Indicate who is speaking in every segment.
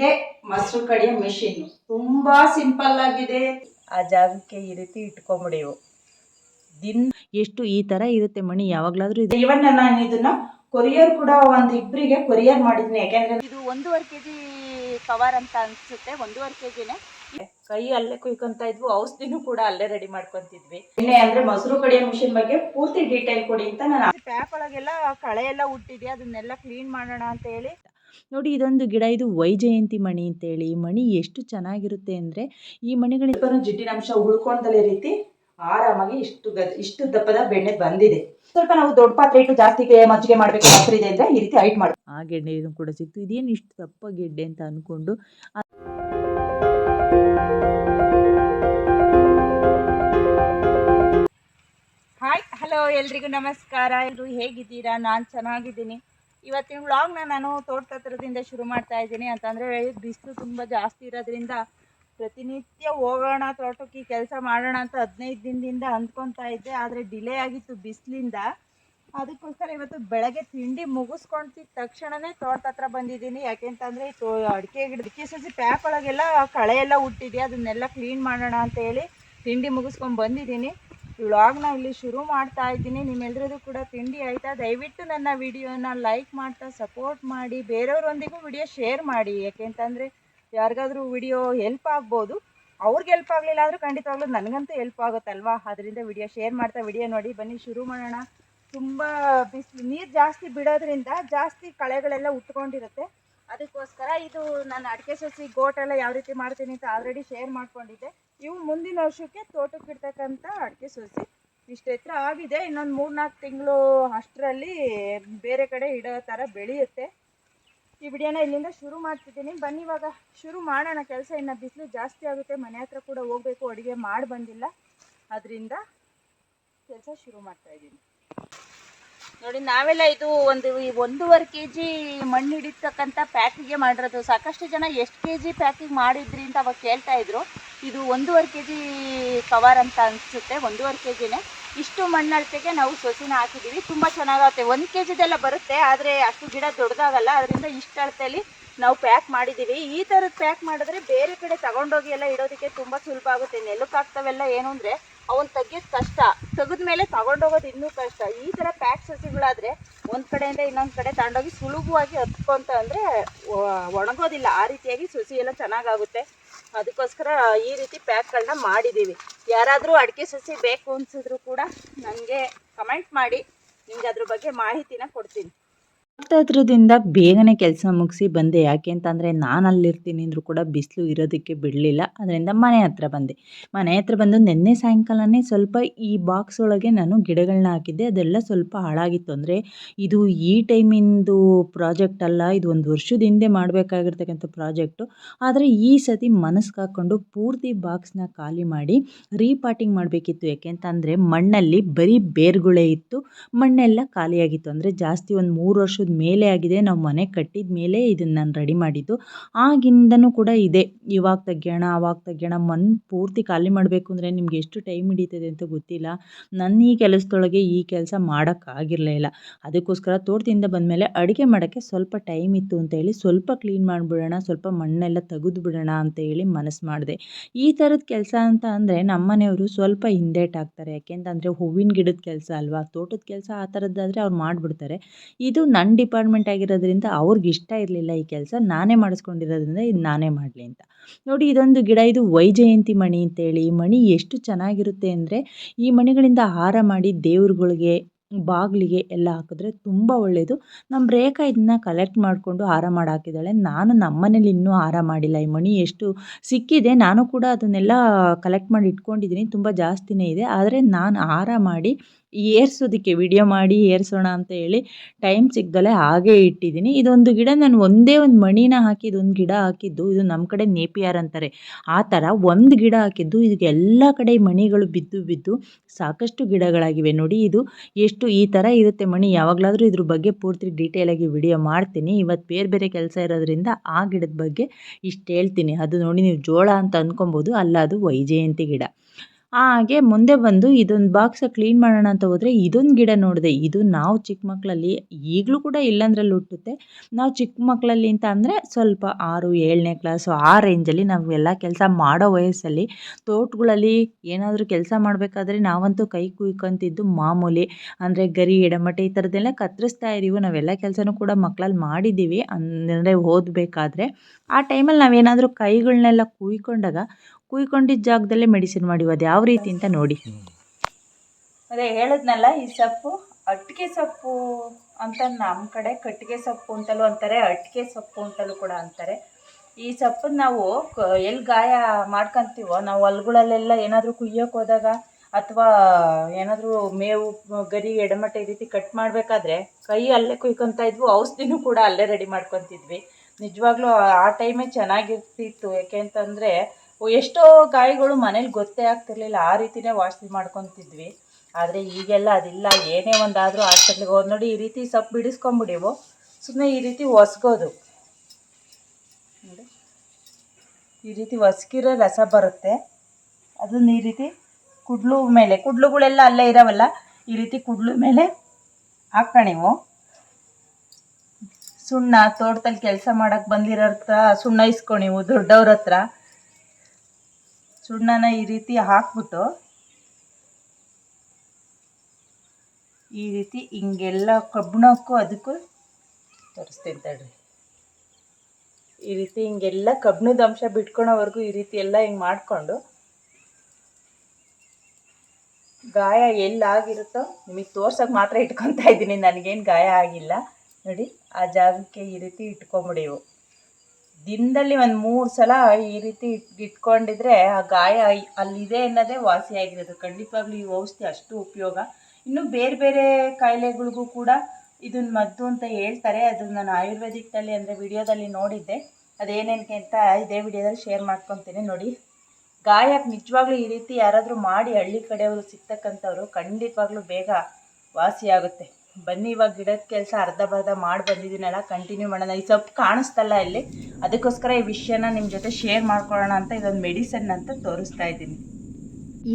Speaker 1: ಇದೆ ಮೊಸರು ಕಡಿಯೋ ಮೆಷಿನ್ ತುಂಬಾ ಸಿಂಪಲ್ ಆಗಿದೆ.
Speaker 2: ಆ ಜಾಗಕ್ಕೆ ಈ ರೀತಿ ಇಟ್ಕೊಂಬಿಡಿವು. ದಿನ ಎಷ್ಟು ಈ ತರ ಇರುತ್ತೆ ಮಣಿ ಯಾವಾಗ್ಲಾದ್ರೂ ಇದೆ.
Speaker 1: ಇವನ್ ನಾನು ಇದನ್ನ ಕೊರಿಯರ್ ಕೂಡ ಒಂದ್ ಇಬ್ಬರಿಗೆ ಕೊರಿಯರ್ ಮಾಡಿದ್ನಿ. ಯಾಕೆಂದ್ರೆ
Speaker 2: ಇದು ಒಂದೂವರೆ ಕೆಜಿ ಕವರ್ ಅಂತ ಅನ್ಸುತ್ತೆ. ಒಂದೂವರೆ ಕೆ ಜಿನೇ ಕೈ ಅಲ್ಲೇ ಕುಯ್ಕೊಂತ ಇದ್ವು. ಔಷಧಿನೂ ಕೂಡ ಅಲ್ಲೇ ರೆಡಿ ಮಾಡ್ಕೊಂತಿದ್ವಿ.
Speaker 1: ಇನ್ನೇ ಅಂದ್ರೆ ಮೊಸರು ಕಡಿಯೋ ಮಿಷಿನ್ ಬಗ್ಗೆ ಪೂರ್ತಿ ಡೀಟೇಲ್ ಕೊಡಿ ಅಂತ ನಾನು
Speaker 2: ಪ್ಯಾಕ್ ಒಳಗೆಲ್ಲ ಕಳೆ ಎಲ್ಲ ಹುಟ್ಟಿದೆ. ಅದನ್ನೆಲ್ಲ ಕ್ಲೀನ್ ಮಾಡೋಣ ಅಂತ ಹೇಳಿ.
Speaker 3: ನೋಡಿ ಇದೊಂದು ಗಿಡ ಇದು ವೈಜಯಂತಿ ಮಣಿ ಅಂತೇಳಿ. ಈ ಮಣಿ ಎಷ್ಟು ಚೆನ್ನಾಗಿರುತ್ತೆ ಅಂದರೆ ಈ ಮಣಿಗಳ
Speaker 1: ಜಿಡ್ಡಿನಂಶ ಉಳ್ಕೊಂಡಲೇ ರೀತಿ ಆರಾಮಾಗಿ ಇಷ್ಟು ಇಷ್ಟು ದಪ್ಪದ ಬೆಣ್ಣೆ ಬಂದಿದೆ. ಸ್ವಲ್ಪ ನಾವು ದೊಡ್ಡ ಪಾತ್ರೆ ಇಟ್ಟು ಜಾಸ್ತಿ ಮಜ್ಜಿಗೆ ಮಾಡ್ಬೇಕು ಪಾತ್ರೆ ಇದೆ ಅಂದ್ರೆ ಈ ರೀತಿ ಹೈಟ್ ಮಾಡಿ
Speaker 3: ಆ ಗೆಡ್ಡೆನೂ ಕೂಡ ಸಿಕ್ತು. ಇದೇನು ಇಷ್ಟು ದಪ್ಪ ಗೆಡ್ಡೆ ಅಂತ ಅಂದ್ಕೊಂಡು
Speaker 2: ಹಾಯ್ ಹಲೋ ಎಲ್ರಿಗೂ ನಮಸ್ಕಾರ. ಎಲ್ಲರೂ ಹೇಗಿದ್ದೀರಾ? ನಾನು ಚೆನ್ನಾಗಿದ್ದೀನಿ. ಇವತ್ತಿನ ವ್ಲಾಗ್ನ ನಾನು ತೋಟದ ಹತ್ರದಿಂದ ಶುರು ಮಾಡ್ತಾ ಇದ್ದೀನಿ. ಅಂತಂದರೆ ಬಿಸಿಲು ತುಂಬ ಜಾಸ್ತಿ ಇರೋದ್ರಿಂದ ಪ್ರತಿನಿತ್ಯ ಹೋಗೋಣ, ತೋಟಕ್ಕೆ ಕೆಲಸ ಮಾಡೋಣ ಅಂತ ಹದಿನೈದು ದಿನದಿಂದ ಅಂದ್ಕೊತಾ ಇದ್ದೆ. ಆದರೆ ಡಿಲೇ ಆಗಿತ್ತು ಬಿಸಿಲಿಂದ. ಅದಕ್ಕೋಸ್ಕರ ಇವತ್ತು ಬೆಳಗ್ಗೆ ತಿಂಡಿ ಮುಗಿಸ್ಕೊಂತಿದ್ದ ತಕ್ಷಣವೇ ತೋಟ ಹತ್ರ ಬಂದಿದ್ದೀನಿ. ಯಾಕೆಂತಂದರೆ ತೋ ಅಡಿಕೆ ಗಿಡ ಸಸಿ ಪ್ಯಾಕ್ ಒಳಗೆಲ್ಲ ಕಳೆ ಎಲ್ಲ ಹುಟ್ಟಿದೆ. ಅದನ್ನೆಲ್ಲ ಕ್ಲೀನ್ ಮಾಡೋಣ ಅಂತ ಹೇಳಿ ತಿಂಡಿ ಮುಗಿಸ್ಕೊಂಡು ಬಂದಿದ್ದೀನಿ. ವ್ಲಾಗ್ನ ಇಲ್ಲಿ ಶುರು ಮಾಡ್ತಾ ಇದ್ದೀನಿ. ನಿಮ್ಮೆಲ್ಲರಿಗೂ ಕೂಡ ತಿಂಡಿ ಆಯಿತಾ? ದಯವಿಟ್ಟು ನನ್ನ ವಿಡಿಯೋನ ಲೈಕ್ ಮಾಡ್ತಾ ಸಪೋರ್ಟ್ ಮಾಡಿ, ಬೇರೆಯವರೊಂದಿಗೂ ವಿಡಿಯೋ ಶೇರ್ ಮಾಡಿ. ಯಾಕೆಂತಂದರೆ ಯಾರಿಗಾದ್ರೂ ವಿಡಿಯೋ ಹೆಲ್ಪ್ ಆಗ್ಬೋದು. ಅವ್ರಿಗೆ ಹೆಲ್ಪ್ ಆಗಲಿಲ್ಲ ಆದರೂ ಖಂಡಿತವಾಗ್ಲೂ ನನಗಂತೂ ಹೆಲ್ಪ್ ಆಗುತ್ತಲ್ವಾ? ಅದರಿಂದ ವಿಡಿಯೋ ಶೇರ್ ಮಾಡ್ತಾ, ವಿಡಿಯೋ ನೋಡಿ, ಬನ್ನಿ, ಶುರು ಮಾಡೋಣ. ತುಂಬ ಬಿಸಿಲು ನೀರು ಜಾಸ್ತಿ ಬಿಡೋದ್ರಿಂದ ಜಾಸ್ತಿ ಕಳೆಗಳೆಲ್ಲ ಉಟ್ಕೊಂಡಿರುತ್ತೆ. ಅದಕ್ಕೋಸ್ಕರ ಇದು ನಾನು ಅಡಿಕೆ ಸಸಿ ಗೋಟೆಲ್ಲ ಯಾವ ರೀತಿ ಮಾಡ್ತೀನಿ ಅಂತ ಆಲ್ರೆಡಿ ಶೇರ್ ಮಾಡ್ಕೊಂಡಿದ್ದೆ. ಇವು ಮುಂದಿನ ವರ್ಷಕ್ಕೆ ತೋಟಕ್ಕೆ ಇಡ್ತಕ್ಕಂಥ ಅಡಿಕೆ ಸಸಿ. ಇಷ್ಟು ಎತ್ತರ ಆಗಿದೆ. ಇನ್ನೊಂದು ಮೂರ್ನಾಲ್ಕು ತಿಂಗಳು ಅಷ್ಟರಲ್ಲಿ ಬೇರೆ ಕಡೆ ಇಡೋ ಥರ ಬೆಳೆಯುತ್ತೆ. ಈ ವಿಡಿಯೋನ ಇಲ್ಲಿಂದ ಶುರು ಮಾಡ್ತಿದ್ದೀನಿ. ಬನ್ನಿ ಇವಾಗ ಶುರು ಮಾಡೋಣ. ಕೆಲಸ ಇನ್ನು ಬಿಸಿಲು ಜಾಸ್ತಿ ಆಗುತ್ತೆ. ಮನೆ ಹತ್ರ ಕೂಡ ಹೋಗಬೇಕು. ಅಡುಗೆ ಮಾಡಿ ಬಂದಿಲ್ಲ. ಅದರಿಂದ ಕೆಲಸ ಶುರು ಮಾಡ್ತಾ ಇದ್ದೀನಿ. ನೋಡಿ, ನಾವೆಲ್ಲ ಇದು ಒಂದು ಈ ಒಂದೂವರೆ ಕೆ ಜಿ ಮಣ್ಣು ಹಿಡಿತಕ್ಕಂಥ ಪ್ಯಾಕಿಗೆ ಮಾಡಿರೋದು. ಸಾಕಷ್ಟು ಜನ ಎಷ್ಟು ಕೆ ಜಿ ಪ್ಯಾಕಿಂಗ್ ಮಾಡಿದ್ರಿ ಅಂತ ಅವಾಗ ಕೇಳ್ತಾ ಇದ್ರು. ಇದು ಒಂದೂವರೆ ಕೆ ಜಿ ಕವರ್ ಅಂತ ಅನಿಸುತ್ತೆ, ಒಂದೂವರೆ ಕೆ ಜಿನೇ ಇಷ್ಟು ಮಣ್ಣಳತೆಗೆ ನಾವು ಸೊಸಿನ ಹಾಕಿದ್ದೀವಿ. ತುಂಬ ಚೆನ್ನಾಗುತ್ತೆ. ಒಂದು ಕೆ ಜಿದೆಲ್ಲ ಬರುತ್ತೆ, ಆದರೆ ಅಷ್ಟು ಗಿಡ ದೊಡ್ಡದಾಗಲ್ಲ. ಅದರಿಂದ ಇಷ್ಟು ಅಳತೆಯಲ್ಲಿ ನಾವು ಪ್ಯಾಕ್ ಮಾಡಿದ್ದೀವಿ. ಈ ಥರದ್ದು ಪ್ಯಾಕ್ ಮಾಡಿದ್ರೆ ಬೇರೆ ಕಡೆ ತಗೊಂಡೋಗಿ ಎಲ್ಲ ಇಡೋದಕ್ಕೆ ತುಂಬ ಸುಲಭ ಆಗುತ್ತೆ. ನೆಲಕ್ಕಾಗ್ತವೆಲ್ಲ ಏನು ಅಂದರೆ ಅವನ್ ತೆಗಿಯೋದು ಕಷ್ಟ. ತೆಗೆದ ಮೇಲೆ ತಗೊಂಡೋಗೋದು ಇನ್ನೂ ಕಷ್ಟ. ಈ ಥರ ಪ್ಯಾಕ್ ಸಸಿಗಳಾದರೆ ಒಂದು ಕಡೆಯಿಂದ ಇನ್ನೊಂದು ಕಡೆ ತಗೊಂಡೋಗಿ ಸುಲಭವಾಗಿ ಹತ್ಕೊಂತ ಅಂದರೆ ಒಣಗೋದಿಲ್ಲ. ಆ ರೀತಿಯಾಗಿ ಸಸಿ ಎಲ್ಲ ಚೆನ್ನಾಗಾಗುತ್ತೆ. ಅದಕ್ಕೋಸ್ಕರ ಈ ರೀತಿ ಪ್ಯಾಕ್ಗಳನ್ನ ಮಾಡಿದ್ದೀವಿ ಯಾರಾದರೂ ಅಡಿಕೆ ಸಸಿ ಬೇಕು ಅನ್ಸಿದ್ರು ಕೂಡ ನನಗೆ ಕಮೆಂಟ್ ಮಾಡಿ. ನಿಮ್ಗೆ ಅದ್ರ ಬಗ್ಗೆ ಮಾಹಿತಿನ ಕೊಡ್ತೀನಿ.
Speaker 3: ಹತ್ರದಿಂದ ಬೇಗನೆ ಕೆಲಸ ಮುಗಿಸಿ ಬಂದೆ. ಯಾಕೆ ಅಂತಂದರೆ ನಾನು ಅಲ್ಲಿರ್ತೀನಿ ಅಂದರೂ ಕೂಡ ಬಿಸಿಲು ಇರೋದಕ್ಕೆ ಬಿಡಲಿಲ್ಲ. ಅದರಿಂದ ಮನೆ ಹತ್ರ ಬಂದೆ. ಮನೆ ಹತ್ರ ಬಂದು ನಿನ್ನೆ ಸಾಯಂಕಾಲನೇ ಸ್ವಲ್ಪ ಈ ಬಾಕ್ಸ್ ಒಳಗೆ ನಾನು ಗಿಡಗಳನ್ನ ಹಾಕಿದ್ದೆ. ಅದೆಲ್ಲ ಸ್ವಲ್ಪ ಹಾಳಾಗಿತ್ತು. ಅಂದರೆ ಇದು ಈ ಟೈಮಿಂದು ಪ್ರಾಜೆಕ್ಟ್ ಅಲ್ಲ. ಇದು ಒಂದು ವರ್ಷದ ಹಿಂದೆ ಮಾಡಬೇಕಾಗಿರ್ತಕ್ಕಂಥ ಪ್ರಾಜೆಕ್ಟು ಆದರೆ ಈ ಸತಿ ಮನಸ್ಸು ಹಾಕ್ಕೊಂಡು ಪೂರ್ತಿ ಬಾಕ್ಸ್ನ ಖಾಲಿ ಮಾಡಿ ರೀಪಾಟಿಂಗ್ ಮಾಡಬೇಕಿತ್ತು. ಯಾಕೆಂತಂದರೆ ಮಣ್ಣಲ್ಲಿ ಬರೀ ಬೇರುಗಳೇ ಇತ್ತು. ಮಣ್ಣೆಲ್ಲ ಖಾಲಿಯಾಗಿತ್ತು. ಅಂದರೆ ಜಾಸ್ತಿ ಒಂದು ಮೂರು ವರ್ಷದ ಮೇಲೆ ಆಗಿದೆ. ನಾವು ಮನೆ ಕಟ್ಟಿದ ಮೇಲೆ ಇದನ್ನು ನಾನು ರೆಡಿ ಮಾಡಿದ್ದು. ಆಗಿಂದನೂ ಕೂಡ ಇದೆ. ಇವಾಗ ತೆಗಿಯೋಣ, ಅವಾಗ ತೆಗಿಯೋಣ, ಮನ್ ಪೂರ್ತಿ ಖಾಲಿ ಮಾಡಬೇಕು ಅಂದರೆ ನಿಮ್ಗೆ ಎಷ್ಟು ಟೈಮ್ ಹಿಡಿತದೆ ಅಂತ ಗೊತ್ತಿಲ್ಲ. ನನ್ನ ಈ ಕೆಲಸದೊಳಗೆ ಈ ಕೆಲಸ ಮಾಡೋಕ್ಕಾಗಿರಲೇ ಇಲ್ಲ. ಅದಕ್ಕೋಸ್ಕರ ತೋಟದಿಂದ ಬಂದಮೇಲೆ ಅಡುಗೆ ಮಾಡೋಕ್ಕೆ ಸ್ವಲ್ಪ ಟೈಮ್ ಇತ್ತು ಅಂತ ಹೇಳಿ ಸ್ವಲ್ಪ ಕ್ಲೀನ್ ಮಾಡಿಬಿಡೋಣ, ಸ್ವಲ್ಪ ಮಣ್ಣೆಲ್ಲ ತೆಗೆದು ಬಿಡೋಣ ಅಂತ ಹೇಳಿ ಮನಸ್ಸು ಮಾಡಿದೆ. ಈ ಥರದ ಕೆಲಸ ಅಂತ ಅಂದರೆ ನಮ್ಮನೆಯವರು ಸ್ವಲ್ಪ ಹಿಂದೇಟಾಗ್ತಾರೆ ಯಾಕೆಂತಂದರೆ ಹೂವಿನ ಗಿಡದ ಕೆಲಸ ಅಲ್ವಾ? ತೋಟದ ಕೆಲಸ ಆ ಥರದ್ದಾದರೆ ಅವ್ರು ಮಾಡಿಬಿಡ್ತಾರೆ. ಇದು ನನ್ನ ಡಿಪಾರ್ಟ್ಮೆಂಟ್ ಆಗಿರೋದ್ರಿಂದ ಅವ್ರಿಗೆ ಇಷ್ಟ ಇರಲಿಲ್ಲ ಈ ಕೆಲಸ, ನಾನೇ ಮಾಡಿಸ್ಕೊಂಡಿರೋದ್ರಿಂದ ಇದು ನಾನೇ ಮಾಡಲಿ ಅಂತ. ನೋಡಿ ಇದೊಂದು ಗಿಡ, ಇದು ವೈಜಯಂತಿ ಮಣಿ ಅಂತೇಳಿ. ಈ ಮಣಿ ಎಷ್ಟು ಚೆನ್ನಾಗಿರುತ್ತೆ ಅಂದರೆ ಈ ಮಣಿಗಳಿಂದ ಹಾರ ಮಾಡಿ ದೇವ್ರುಗಳಿಗೆ, ಬಾಗಿಲಿಗೆ ಎಲ್ಲ ಹಾಕಿದ್ರೆ ತುಂಬ ಒಳ್ಳೆಯದು ನಮ್ಮ ರೇಖಾ ಇದನ್ನ ಕಲೆಕ್ಟ್ ಮಾಡಿಕೊಂಡು ಹಾರ ಮಾಡಿ ಹಾಕಿದ್ದಾಳೆ. ನಾನು ನಮ್ಮನೇಲಿ ಇನ್ನೂ ಹಾರ ಮಾಡಿಲ್ಲ. ಈ ಮಣಿ ಎಷ್ಟು ಸಿಕ್ಕಿದೆ. ನಾನು ಕೂಡ ಅದನ್ನೆಲ್ಲ ಕಲೆಕ್ಟ್ ಮಾಡಿ ಇಟ್ಕೊಂಡಿದ್ದೀನಿ. ತುಂಬ ಜಾಸ್ತಿನೇ ಇದೆ. ಆದರೆ ನಾನು ಹಾರ ಮಾಡಿ ಏರ್ಸೋದಕ್ಕೆ ವಿಡಿಯೋ ಮಾಡಿ ಏರ್ಸೋಣ ಅಂತ ಹೇಳಿ ಟೈಮ್ ಸಿಗ್ದಲೇ ಹಾಗೆ ಇಟ್ಟಿದ್ದೀನಿ. ಇದೊಂದು ಗಿಡ ನಾನು ಒಂದೇ ಒಂದು ಮಣಿನ ಹಾಕಿದ್ದು, ಒಂದು ಗಿಡ ಹಾಕಿದ್ದು, ಇದು ನಮ್ಮ ಕಡೆ ನೇಪಿಯಾರ್ ಅಂತಾರೆ. ಆ ಥರ ಒಂದು ಗಿಡ ಹಾಕಿದ್ದು, ಇದಕ್ಕೆ ಎಲ್ಲ ಕಡೆ ಮಣಿಗಳು ಬಿದ್ದು ಬಿದ್ದು ಸಾಕಷ್ಟು ಗಿಡಗಳಾಗಿವೆ. ನೋಡಿ, ಇದು ಎಷ್ಟು ಈ ಥರ ಇರುತ್ತೆ ಮಣಿ. ಯಾವಾಗಲಾದರೂ ಇದ್ರ ಬಗ್ಗೆ ಪೂರ್ತಿ ಡೀಟೇಲಾಗಿ ವಿಡಿಯೋ ಮಾಡ್ತೀನಿ. ಇವತ್ತು ಬೇರೆ ಬೇರೆ ಕೆಲಸ ಇರೋದ್ರಿಂದ ಆ ಗಿಡದ ಬಗ್ಗೆ ಇಷ್ಟು ಹೇಳ್ತೀನಿ. ಅದು ನೋಡಿ ನೀವು ಜೋಳ ಅಂತ ಅಂದ್ಕೊಬೋದು ಅಲ್ಲ ಅದು ವೈಜಯಂತಿ ಗಿಡ.
Speaker 1: ಹಾಗೆ ಮುಂದೆ ಬಂದು ಇದೊಂದು ಬಾಕ್ಸ ಕ್ಲೀನ್ ಮಾಡೋಣ ಅಂತ ಹೋದರೆ ಇದೊಂದು ಗಿಡ ನೋಡಿದೆ. ಇದು ನಾವು ಚಿಕ್ಕ ಮಕ್ಕಳಲ್ಲಿ ಈಗಲೂ ಕೂಡ ಇಲ್ಲಂದ್ರಲ್ಲಿ ಹುಟ್ಟುತ್ತೆ. ನಾವು ಚಿಕ್ಕ ಮಕ್ಕಳಲ್ಲಿ ಅಂತ ಅಂದರೆ ಸ್ವಲ್ಪ ಆರು, ಏಳನೇ ಕ್ಲಾಸು ಆ ರೇಂಜಲ್ಲಿ ನಾವು ಎಲ್ಲ ಕೆಲಸ ಮಾಡೋ ವಯಸ್ಸಲ್ಲಿ ತೋಟಗಳಲ್ಲಿ ಏನಾದರೂ ಕೆಲಸ ಮಾಡಬೇಕಾದ್ರೆ ನಾವಂತೂ ಕೈ ಕುಯ್ಕೊಂತಿದ್ದು ಮಾಮೂಲಿ ಅಂದರೆ ಗರಿ ಎಡಮಟೆ ಈ ಥರದ್ದೆಲ್ಲ ಕತ್ತರಿಸ್ತಾ ಇದೀವಿ. ನಾವೆಲ್ಲ ಕೆಲಸನೂ ಕೂಡ ಮಕ್ಕಳಲ್ಲಿ ಮಾಡಿದ್ದೀವಿ. ಅಂದರೆ ಓದಬೇಕಾದ್ರೆ ಆ ಟೈಮಲ್ಲಿ ನಾವೇನಾದರೂ ಕೈಗಳನ್ನೆಲ್ಲ ಕುಯ್ಕೊಂಡಾಗ ಕುಯ್ಕೊಂಡಿದ್ದ ಜಾಗದಲ್ಲೇ ಮೆಡಿಸಿನ್ ಮಾಡಿವು ಅದು ಯಾವ ರೀತಿ ಅಂತ ನೋಡಿ.
Speaker 2: ಅದೇ ಹೇಳಿದ್ನಲ್ಲ, ಈ ಸೊಪ್ಪು ಅಟ್ಟಿಗೆ ಸೊಪ್ಪು ಅಂತ ನಮ್ಮ ಕಡೆ ಕಟ್ಟಿಗೆ ಸೊಪ್ಪು ಅಂತಲೂ ಅಂತಾರೆ, ಅಟ್ಟಿಗೆ ಸೊಪ್ಪು ಅಂತಲೂ ಕೂಡ ಅಂತಾರೆ. ಈ ಸೊಪ್ಪನ್ನ ನಾವು ಎಲ್ಲಿ ಗಾಯ ಮಾಡ್ಕೊಂತೀವೋ, ನಾವು ಹೊಲ್ಗಳಲ್ಲೆಲ್ಲ ಏನಾದರೂ ಕುಯ್ಯೋಕೆ ಹೋದಾಗ ಅಥವಾ ಏನಾದರೂ ಮೇವು, ಗರಿ, ಎಡಮಟ್ಟ ಈ ರೀತಿ ಕಟ್ ಮಾಡಬೇಕಾದ್ರೆ ಕೈ ಅಲ್ಲೇ ಕುಯ್ಕೊತಾ ಇದ್ವು, ಔಷಧಿನೂ ಕೂಡ ಅಲ್ಲೇ ರೆಡಿ ಮಾಡ್ಕೊತಿದ್ವಿ. ನಿಜವಾಗ್ಲೂ ಆ ಟೈಮೇ ಚೆನ್ನಾಗಿರ್ತಿತ್ತು. ಯಾಕೆ ಅಂತಂದರೆ ಎಷ್ಟೋ ಗಾಯಗಳು ಮನೇಲಿ ಗೊತ್ತೇ ಆಗ್ತಿರ್ಲಿಲ್ಲ. ಆ ರೀತಿನೇ ವಾಸಿ ಮಾಡ್ಕೊತಿದ್ವಿ. ಆದರೆ ಈಗೆಲ್ಲ ಅದಿಲ್ಲ. ಏನೇ ಒಂದಾದರೂ ಹಾಸ್ಪಿಟ್ಲಿಗೆ ಹೋದ್ ನೋಡಿ ಈ ರೀತಿ ಸೊಪ್ಪು ಬಿಡಿಸ್ಕೊಂಬಿಡಿವು ಸುಮ್ಮನೆ ಈ ರೀತಿ ಒಸ್ಗೋದು. ಈ ರೀತಿ ಒಸ್ಕಿರೋ ರಸ ಬರುತ್ತೆ. ಅದನ್ನ ಈ ರೀತಿ ಕುಡ್ಲು ಮೇಲೆ, ಕುಡ್ಲುಗಳೆಲ್ಲ ಅಲ್ಲೇ ಇರೋವಲ್ಲ, ಈ ರೀತಿ ಕುಡ್ಲು ಮೇಲೆ ಹಾಕ್ಕಣಿವು ಸುಣ್ಣ, ತೋಟದಲ್ಲಿ ಕೆಲಸ ಮಾಡೋಕ್ಕೆ ಬಂದಿರೋ ಹತ್ರ ಸುಣ್ಣ ಇಸ್ಕೊಣಿವು ದೊಡ್ಡವ್ರ ಹತ್ರ ಸುಣ್ಣನ ಈ ರೀತಿ ಹಾಕ್ಬಿಟ್ಟು ಈ ರೀತಿ ಹಿಂಗೆಲ್ಲ ಕಬ್ಬಿಣಕ್ಕೂ ಅದಕ್ಕೂ ತೋರಿಸ್ತೀನಿ ತಡ್ರಿ. ಈ ರೀತಿ ಹಿಂಗೆಲ್ಲ ಕಬ್ಬಿಣದ ಅಂಶ ಬಿಟ್ಕೊಳೋವರೆಗೂ ಈ ರೀತಿ ಎಲ್ಲ ಹಿಂಗೆ ಮಾಡಿಕೊಂಡು ಗಾಯ ಎಲ್ಲಾಗಿರುತ್ತೋ ನಿಮಗೆ ತೋರ್ಸೋಕೆ ಮಾತ್ರ ಇಟ್ಕೊತಾ ಇದ್ದೀನಿ, ನನಗೇನು ಗಾಯ ಆಗಿಲ್ಲ. ನೋಡಿ, ಆ ಜಾಗಕ್ಕೆ ಈ ರೀತಿ ಇಟ್ಕೊಂಬಿಡಿವು ದಿನದಲ್ಲಿ ಒಂದು ಮೂರು ಸಲ ಈ ರೀತಿ ಇಟ್ ಇಟ್ಕೊಂಡಿದ್ರೆ ಆ ಗಾಯ ಅಲ್ಲಿದೆ ಅನ್ನೋದೇ ವಾಸಿಯಾಗಿರೋದು. ಖಂಡಿತವಾಗ್ಲೂ ಈ ಔಷಧಿ ಅಷ್ಟು ಉಪಯೋಗ. ಇನ್ನು ಬೇರೆ ಬೇರೆ ಕಾಯಿಲೆಗಳಿಗೂ ಕೂಡ ಇದನ್ನ ಮದ್ದು ಅಂತ ಹೇಳ್ತಾರೆ. ಅದು ನಾನು ಆಯುರ್ವೇದಿಕ್ನಲ್ಲಿ ಅಂದರೆ ವಿಡಿಯೋದಲ್ಲಿ ನೋಡಿದ್ದೆ. ಅದೇನೇನಕ್ಕೆ ಅಂತ ಇದೇ ವಿಡಿಯೋದಲ್ಲಿ ಶೇರ್ ಮಾಡ್ಕೊತೀನಿ ನೋಡಿ. ಗಾಯಕ್ಕೆ ನಿಜವಾಗ್ಲೂ ಈ ರೀತಿ ಯಾರಾದರೂ ಮಾಡಿ ಹಳ್ಳಿ ಕಡೆಯವರು ಸಿಗ್ತಕ್ಕಂಥವ್ರು ಖಂಡಿತವಾಗ್ಲೂ ಬೇಗ ವಾಸಿಯಾಗುತ್ತೆ. ಬನ್ನಿ, ಇವಾಗ ಗಿಡದ ಕೆಲಸ ಅರ್ಧ ಬರ್ಧ ಮಾಡಿ ಬಂದಿದ್ದೀನಲ್ಲ ಕಂಟಿನ್ಯೂ ಮಾಡೋಣ. ಈ ಸೊಪ್ಪು ಕಾಣಿಸ್ತಲ್ಲ ಇಲ್ಲಿ. ಅದಕ್ಕೋಸ್ಕರ ಈ ವಿಷಯನ ನಿಮ್ಮ ಜೊತೆ ಶೇರ್ ಮಾಡ್ಕೊಳ್ಳೋಣ ಅಂತ ಇದೊಂದು ಮೆಡಿಸನ್ ಅಂತ ತೋರಿಸ್ತಾ ಇದ್ದೀನಿ.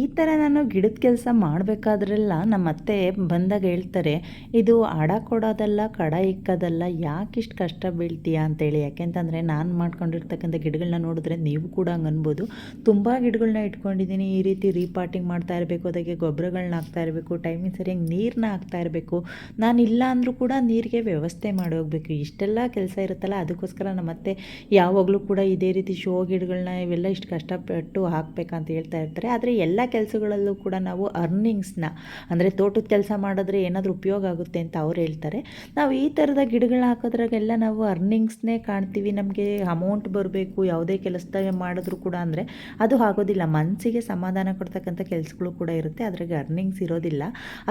Speaker 1: ಈ ಥರ ನಾನು ಗಿಡದ ಕೆಲಸ ಮಾಡಬೇಕಾದ್ರೆಲ್ಲ ನಮ್ಮ ಅತ್ತೆ ಬಂದಾಗ ಹೇಳ್ತಾರೆ, ಇದು ಅಡ ಕೊಡೋದಲ್ಲ, ಕಡ ಇಕ್ಕೋದಲ್ಲ ಯಾಕೆ ಇಷ್ಟು ಕಷ್ಟ ಬೀಳ್ತೀಯಾ? ಅಂತೇಳಿ. ಯಾಕೆಂತಂದರೆ ನಾನು ಮಾಡ್ಕೊಂಡಿರ್ತಕ್ಕಂಥ ಗಿಡಗಳನ್ನ ನೋಡಿದ್ರೆ ನೀವು ಕೂಡ ಹಂಗೆ ಅನ್ಬೋದು ತುಂಬ ಗಿಡಗಳನ್ನ ಇಟ್ಕೊಂಡಿದ್ದೀನಿ. ಈ ರೀತಿ ರೀಪಾಟಿಂಗ್ ಮಾಡ್ತಾ ಇರಬೇಕು, ಅದಕ್ಕೆ ಗೊಬ್ಬರಗಳನ್ನ ಹಾಕ್ತಾ ಇರಬೇಕು, ಟೈಮಿಗೆ ಸರಿಯಾಗಿ ನೀರನ್ನ ಹಾಕ್ತಾ ಇರಬೇಕು. ನಾನು ಇಲ್ಲ ಅಂದರೂ ಕೂಡ ನೀರಿಗೆ ವ್ಯವಸ್ಥೆ ಮಾಡಿ ಹೋಗಬೇಕು. ಇಷ್ಟೆಲ್ಲ ಕೆಲಸ ಇರುತ್ತಲ್ಲ, ಅದಕ್ಕೋಸ್ಕರ ನಮ್ಮ ಅತ್ತೆ ಯಾವಾಗಲೂ ಕೂಡ ಇದೇ ರೀತಿ ಶೋ ಗಿಡಗಳನ್ನ ಇವೆಲ್ಲ ಇಷ್ಟು ಕಷ್ಟಪಟ್ಟು ಹಾಕಬೇಕಂತ ಹೇಳ್ತಾ ಇರ್ತಾರೆ. ಆದರೆ ಎಲ್ಲ ಕೆಲಸಗಳಲ್ಲೂ ಕೂಡ ನಾವು ಅರ್ನಿಂಗ್ಸ್ನ ಅಂದರೆ ತೋಟದ ಕೆಲಸ ಮಾಡಿದ್ರೆ ಏನಾದರೂ ಉಪಯೋಗ ಆಗುತ್ತೆ ಅಂತ ಅವ್ರು ಹೇಳ್ತಾರೆ. ನಾವು ಈ ಥರದ ಗಿಡಗಳು ಹಾಕೋದ್ರಾಗೆಲ್ಲ ನಾವು ಅರ್ನಿಂಗ್ಸ್ನೇ ಕಾಣ್ತೀವಿ. ನಮಗೆ ಅಮೌಂಟ್ ಬರಬೇಕು, ಯಾವುದೇ ಕೆಲಸದಾಗ ಮಾಡಿದ್ರು ಕೂಡ ಅಂದರೆ ಅದು ಆಗೋದಿಲ್ಲ. ಮನಸ್ಸಿಗೆ ಸಮಾಧಾನ ಕೊಡ್ತಕ್ಕಂಥ ಕೆಲಸಗಳು ಕೂಡ ಇರುತ್ತೆ. ಅದ್ರಾಗೆ ಅರ್ನಿಂಗ್ಸ್ ಇರೋದಿಲ್ಲ.